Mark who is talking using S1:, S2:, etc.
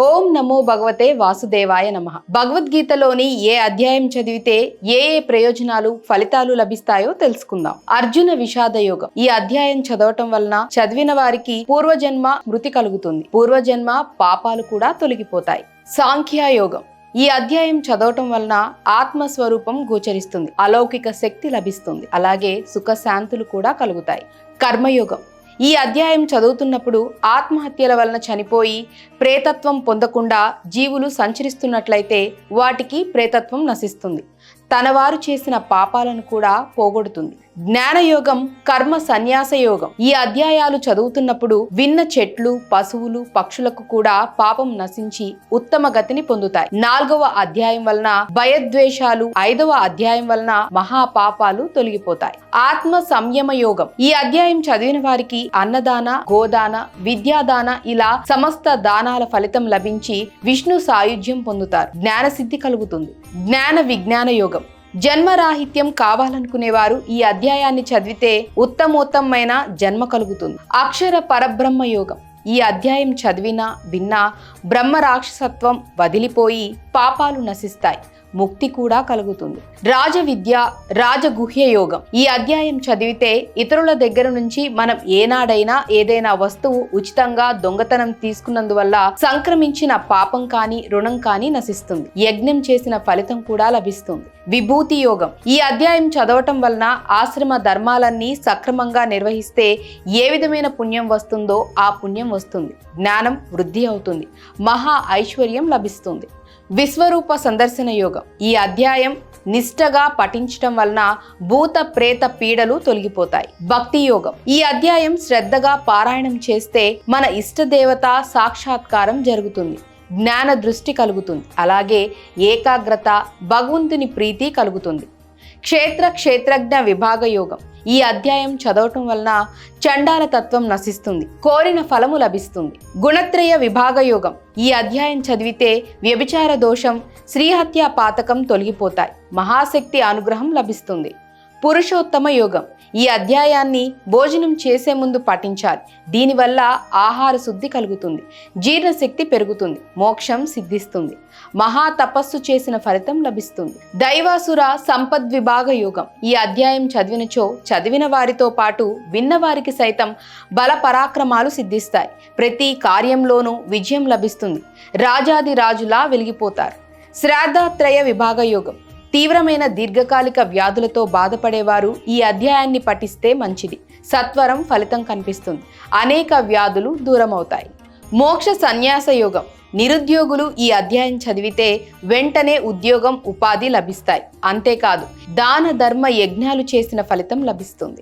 S1: ఓం నమో భగవతే వాసుదేవాయ నమ. భగవద్గీతలోని ఏ అధ్యాయం చదివితే ఏ ఏ ప్రయోజనాలు ఫలితాలు లభిస్తాయో తెలుసుకుందాం. అర్జున విషాద యోగం. ఈ అధ్యాయం చదవటం వలన చదివిన వారికి పూర్వజన్మ మృతి కలుగుతుంది. పూర్వజన్మ పాపాలు కూడా తొలగిపోతాయి. సాంఖ్యయోగం ఈ అధ్యాయం చదవటం వలన ఆత్మస్వరూపం గోచరిస్తుంది. అలౌకిక శక్తి లభిస్తుంది. అలాగే సుఖశాంతులు కూడా కలుగుతాయి. కర్మయోగం. ఈ అధ్యాయం చదువుతున్నప్పుడు ఆత్మహత్యల వలన చనిపోయి ప్రేతత్వం పొందకుండా జీవులు సంచరిస్తున్నట్లయితే వాటికి ప్రేతత్వం నశిస్తుంది. తన వారు చేసిన పాపాలను కూడా పోగొడుతుంది. జ్ఞానయోగం కర్మ సన్యాస యోగం ఈ అధ్యాయాలు చదువుతున్నప్పుడు విన్న చెట్లు పశువులు పక్షులకు కూడా పాపం నశించి ఉత్తమ గతిని పొందుతాయి. నాలుగవ అధ్యాయం వలన భయద్వేషాలు ఐదవ అధ్యాయం వలన మహాపాపాలు తొలగిపోతాయి. ఆత్మ సంయమ యోగం ఈ అధ్యాయం చదివిన వారికి అన్నదాన గోదాన విద్యాదాన ఇలా సమస్త దానాల ఫలితం లభించి విష్ణు సాయుధ్యం పొందుతారు. జ్ఞానసిద్ధి కలుగుతుంది. జ్ఞాన విజ్ఞాన యోగం. జన్మరాహిత్యం కావాలనుకునేవారు ఈ అధ్యాయాన్ని చదివితే ఉత్తమోత్తమైన జన్మ కలుగుతుంది. అక్షర పరబ్రహ్మ యోగం. ఈ అధ్యాయం చదివినా విన్నా బ్రహ్మ రాక్షసత్వం వదిలిపోయి పాపాలు నశిస్తాయి ముక్తి కూడా కలుగుతుంది. రాజ విద్య రాజగుహ్య యోగం. ఈ అధ్యాయం చదివితే ఇతరుల దగ్గర నుంచి మనం ఏనాడైనా ఏదైనా వస్తువు ఉచితంగా దొంగతనం తీసుకున్నందువల్ల సంక్రమించిన పాపం కానీ రుణం కానీ నశిస్తుంది. యజ్ఞం చేసిన ఫలితం కూడా లభిస్తుంది. విభూతి యోగం. ఈ అధ్యాయం చదవటం వలన ఆశ్రమ ధర్మాలన్నీ సక్రమంగా నిర్వహిస్తే ఏ విధమైన పుణ్యం వస్తుందో ఆ పుణ్యం వస్తుంది. జ్ఞానం వృద్ధి అవుతుంది. మహా ఐశ్వర్యం లభిస్తుంది. విశ్వరూప సందర్శన యోగం. ఈ అధ్యాయం నిష్టగా పఠించటం వలన భూత ప్రేత పీడలు తొలగిపోతాయి. భక్తి యోగం. ఈ అధ్యాయం శ్రద్ధగా పారాయణం చేస్తే మన ఇష్ట దేవత సాక్షాత్కారం జరుగుతుంది. జ్ఞాన దృష్టి కలుగుతుంది. అలాగే ఏకాగ్రత భగవంతుని ప్రీతి కలుగుతుంది. క్షేత్ర క్షేత్రజ్ఞ విభాగ యోగం. ఈ అధ్యాయం చదవటం వలన చండాల తత్వం నశిస్తుంది కోరిన ఫలము లభిస్తుంది. గుణత్రయ విభాగ యోగం. ఈ అధ్యాయం చదివితే వ్యభిచార దోషం శ్రీహత్య పాతకం తొలగిపోతాయి. మహాశక్తి అనుగ్రహం లభిస్తుంది. పురుషోత్తమ యోగం. ఈ అధ్యాయాన్ని భోజనం చేసే ముందు పఠించాలి. దీనివల్ల ఆహార శుద్ధి కలుగుతుంది జీర్ణశక్తి పెరుగుతుంది మోక్షం సిద్ధిస్తుంది. మహా తపస్సు చేసిన ఫలితం లభిస్తుంది. దైవాసుర సంపద్ విభాగ యోగం. ఈ అధ్యాయం చదివినచో చదివిన వారితో పాటు విన్నవారికి సైతం బల పరాక్రమాలు సిద్ధిస్తాయి. ప్రతి కార్యంలోనూ విజయం లభిస్తుంది. రాజాది రాజులా వెలిగిపోతారు. శ్రాద్ధత్రయ విభాగ యోగం. తీవ్రమైన దీర్ఘకాలిక వ్యాధులతో బాధపడేవారు ఈ అధ్యాయాన్ని పఠిస్తే మంచిది. సత్వరం ఫలితం కనిపిస్తుంది. అనేక వ్యాధులు దూరమవుతాయి. మోక్ష సన్యాస యోగం. నిరుద్యోగులు ఈ అధ్యాయం చదివితే వెంటనే ఉద్యోగం ఉపాధి లభిస్తాయి. అంతేకాదు దాన ధర్మ యజ్ఞాలు చేసిన ఫలితం లభిస్తుంది.